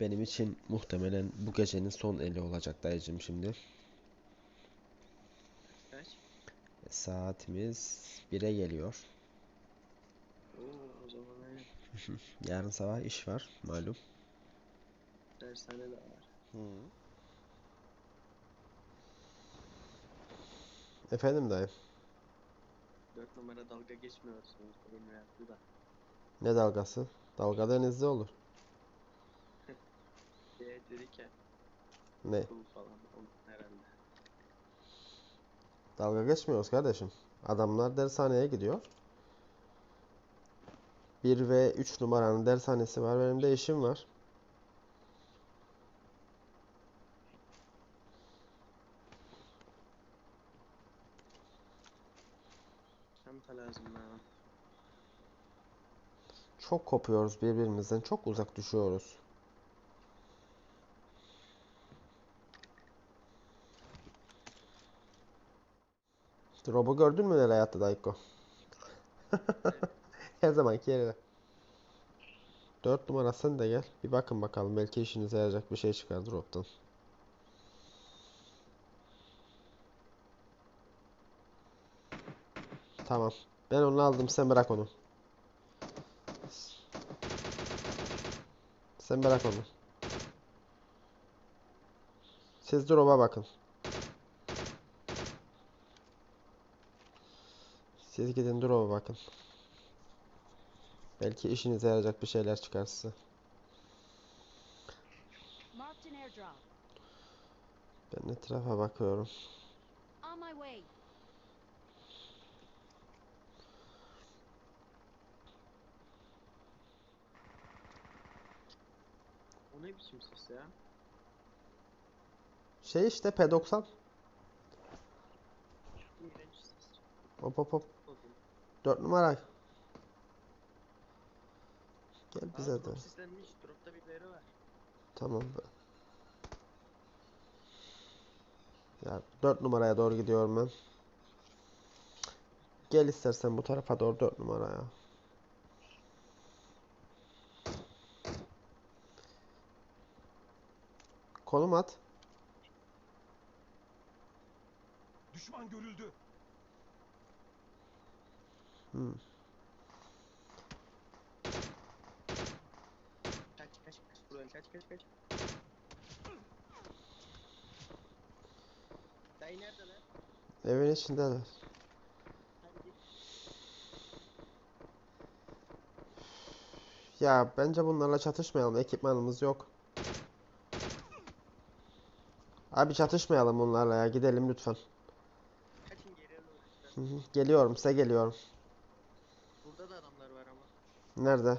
Benim için muhtemelen bu gecenin son eli olacak dayıcım şimdi. Kaç? Saatimiz 1'e geliyor. Oo, o zaman aynen. Yarın sabah iş var malum. Dershane de var. Efendim dayı. 4 numara dalga geçmiyorsunuz. Bugün yaptı da. Ne dalgası? Dalga denizde olur. Diye dedik ya. Ne? Kul falan. Onun herhalde. Dalga geçmiyoruz kardeşim. Adamlar dershaneye gidiyor. 1 ve 3 numaranın dershanesi var. Benim de işim var. Çanta lazım bana. Çok kopuyoruz birbirimizden. Çok uzak düşüyoruz. Drop'u gördün mü nereye attı Dayko? Her zamanki yerine. 4 numara sen de gel. Bir bakın bakalım. Belki işinize yarayacak bir şey çıkar drop'tan. Tamam. Ben onu aldım. Sen bırak onu. Sen bırak onu. Siz drop'a bakın. Siz gidin drop'a bakın. Belki işinize yarayacak bir şeyler çıkar size. Ben etrafa bakıyorum. O ne biçim ses ya? Şey işte P90. İğrenç ses. Hop hop hop. 4 numara. Gel bize de. drop sislenmiş. Dropta birileri var. Tamam be. Ya 4 numaraya doğru gidiyorum ben. Gel istersen bu tarafa doğru 4 numaraya. Konum at. Düşman görüldü. Hmm. Kaç kaç kaç. Buradan kaç kaç kaç. Dayı nerede lan? Evin içindeler. Ya bence bunlarla çatışmayalım. Ekipmanımız yok. Abi çatışmayalım bunlarla ya. Gidelim lütfen. Geliyorum size geliyorum. Burada da adamlar var ama. Nerede?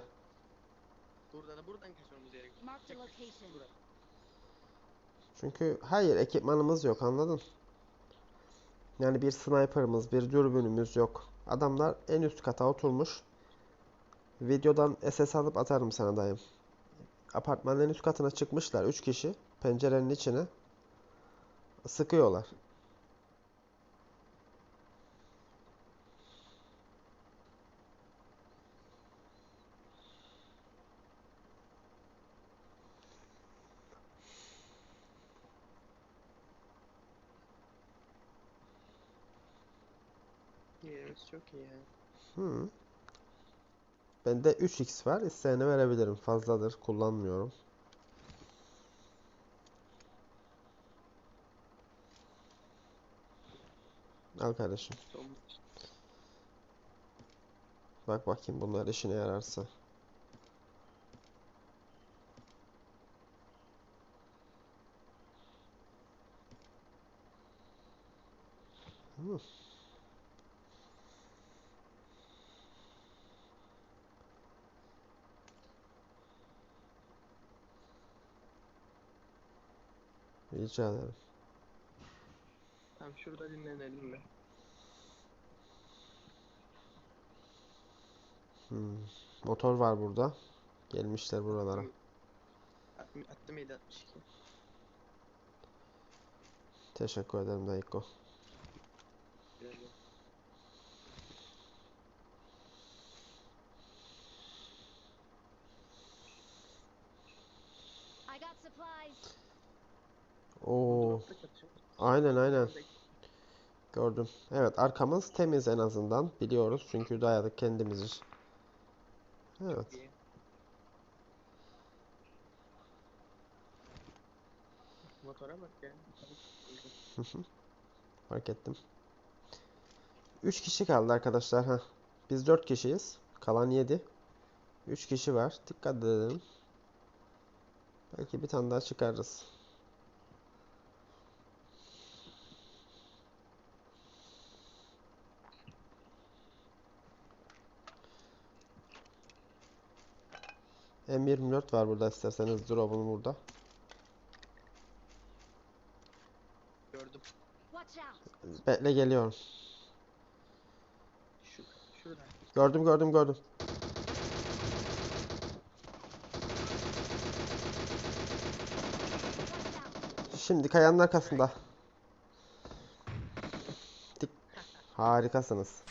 Burada da buradan kaçmamız gerekiyor. Location. Bura. Çünkü hayır ekipmanımız yok anladın? Yani bir sniper'ımız, bir dürbünümüz yok. Adamlar en üst kata oturmuş. Videodan SS alıp atarım sana dayım. Apartmanın en üst katına çıkmışlar 3 kişi. Pencerenin içine. Sıkıyorlar. Yerimiz çok iyi ya. Hı. Bende 3x var. İsteyene verebilirim. Fazladır. Kullanmıyorum. Al kardeşim. Bak bakayım bunlar işine yararsa. Hı. Rica ederim. Tam şurada dinlenelim be. Hmm. Motor var burada. Gelmişler buralara. Attım, attım 762. Teşekkür ederim Dayko. I got supplies. Oo, aynen aynen. Gördüm. Evet, arkamız temiz en azından. Biliyoruz çünkü dayadık kendimizi. Evet. Motora bak ya. Fark ettim. 3 kişi kaldı arkadaşlar. Ha. Biz 4 kişiyiz. Kalan 7. 3 kişi var. Dikkat edelim. Belki bir tane daha çıkarırız. M24 var burada isterseniz drop'un burada. Gördüm. Bekle geliyorum. Şu, şurada. Gördüm gördüm gördüm. Şimdi kayanın arkasında. Dik. Harikasınız.